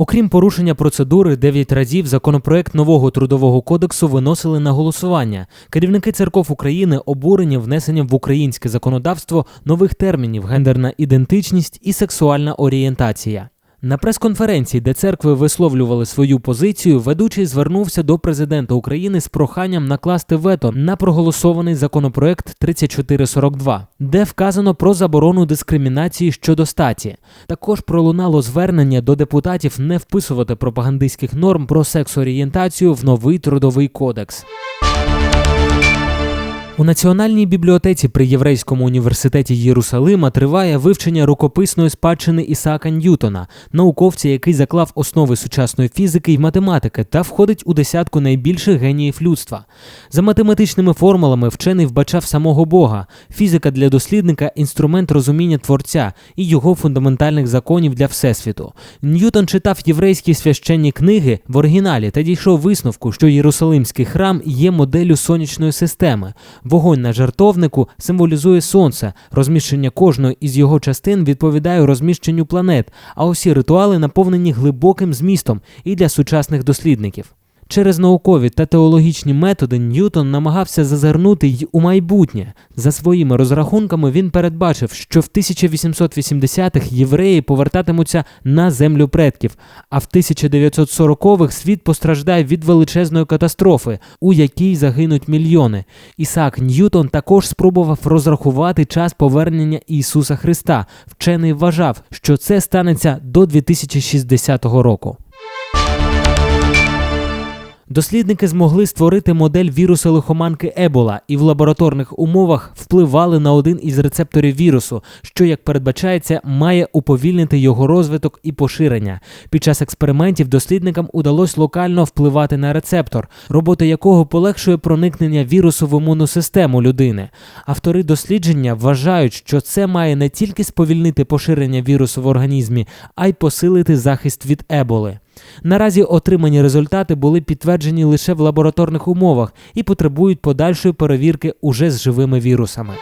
Окрім порушення процедури, дев'ять разів законопроект нового трудового кодексу виносили на голосування. Керівники церков України обурені внесенням в українське законодавство нових термінів гендерна ідентичність і сексуальна орієнтація. На прес-конференції, де церкви висловлювали свою позицію, ведучий звернувся до президента України з проханням накласти вето на проголосований законопроект 3442, де вказано про заборону дискримінації щодо статі. Також пролунало звернення до депутатів не вписувати пропагандистських норм про секс-орієнтацію в новий трудовий кодекс. У Національній бібліотеці при Єврейському університеті Єрусалима триває вивчення рукописної спадщини Ісаака Ньютона, науковця, який заклав основи сучасної фізики й математики та входить у десятку найбільших геніїв людства. За математичними формулами вчений вбачав самого Бога. Фізика для дослідника інструмент розуміння творця і його фундаментальних законів для всесвіту. Ньютон читав єврейські священні книги в оригіналі та дійшов висновку, що Єрусалимський храм є моделлю сонячної системи. Вогонь на жартовнику символізує сонце. Розміщення кожної із його частин відповідає розміщенню планет, а усі ритуали наповнені глибоким змістом і для сучасних дослідників. Через наукові та теологічні методи Ньютон намагався зазирнути й у майбутнє. За своїми розрахунками він передбачив, що в 1880-х євреї повертатимуться на землю предків, а в 1940-х світ постраждає від величезної катастрофи, у якій загинуть мільйони. Ісаак Ньютон також спробував розрахувати час повернення Ісуса Христа. Вчений вважав, що це станеться до 2060 року. Дослідники змогли створити модель вірусу лихоманки Ебола і в лабораторних умовах впливали на один із рецепторів вірусу, що, як передбачається, має уповільнити його розвиток і поширення. Під час експериментів дослідникам удалось локально впливати на рецептор, робота якого полегшує проникнення вірусу в імунну систему людини. Автори дослідження вважають, що це має не тільки сповільнити поширення вірусу в організмі, а й посилити захист від еболи. Наразі отримані результати були підтверджені лише в лабораторних умовах і потребують подальшої перевірки уже з живими вірусами.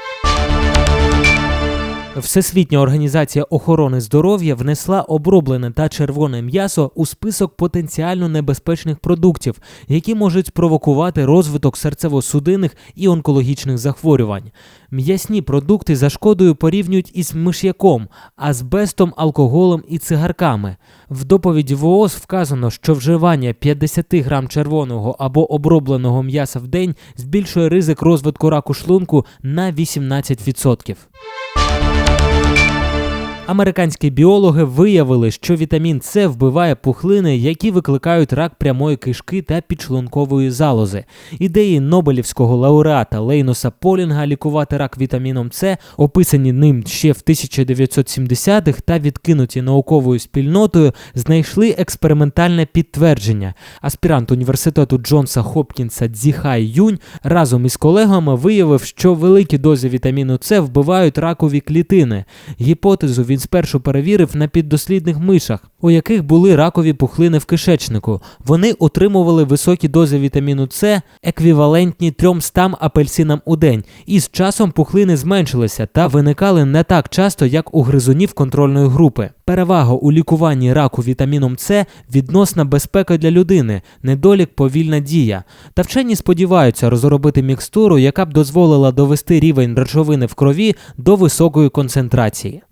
Всесвітня організація охорони здоров'я внесла оброблене та червоне м'ясо у список потенціально небезпечних продуктів, які можуть спровокувати розвиток серцево-судинних і онкологічних захворювань. М'ясні продукти за шкодою порівнюють із миш'яком, азбестом, алкоголем і цигарками. В доповіді ВООЗ вказано, що вживання 50 грам червоного або обробленого м'яса в день збільшує ризик розвитку раку шлунку на 18%. Американські біологи виявили, що вітамін С вбиває пухлини, які викликають рак прямої кишки та підшлункової залози. Ідеї Нобелівського лауреата Лейноса Полінга лікувати рак вітаміном С, описані ним ще в 1970-х та відкинуті науковою спільнотою, знайшли експериментальне підтвердження. Аспірант університету Джонса Хопкінса Дзіхай Юнь разом із колегами виявив, що великі дози вітаміну С вбивають ракові клітини. Гіпотезу він спершу перевірив на піддослідних мишах, у яких були ракові пухлини в кишечнику. Вони отримували високі дози вітаміну С, еквівалентні 300 апельсинам у день, і з часом пухлини зменшилися та виникали не так часто, як у гризунів контрольної групи. Перевага у лікуванні раку вітаміном С відносна безпека для людини, недолік повільна дія. Та вчені сподіваються розробити мікстуру, яка б дозволила довести рівень речовини в крові до високої концентрації.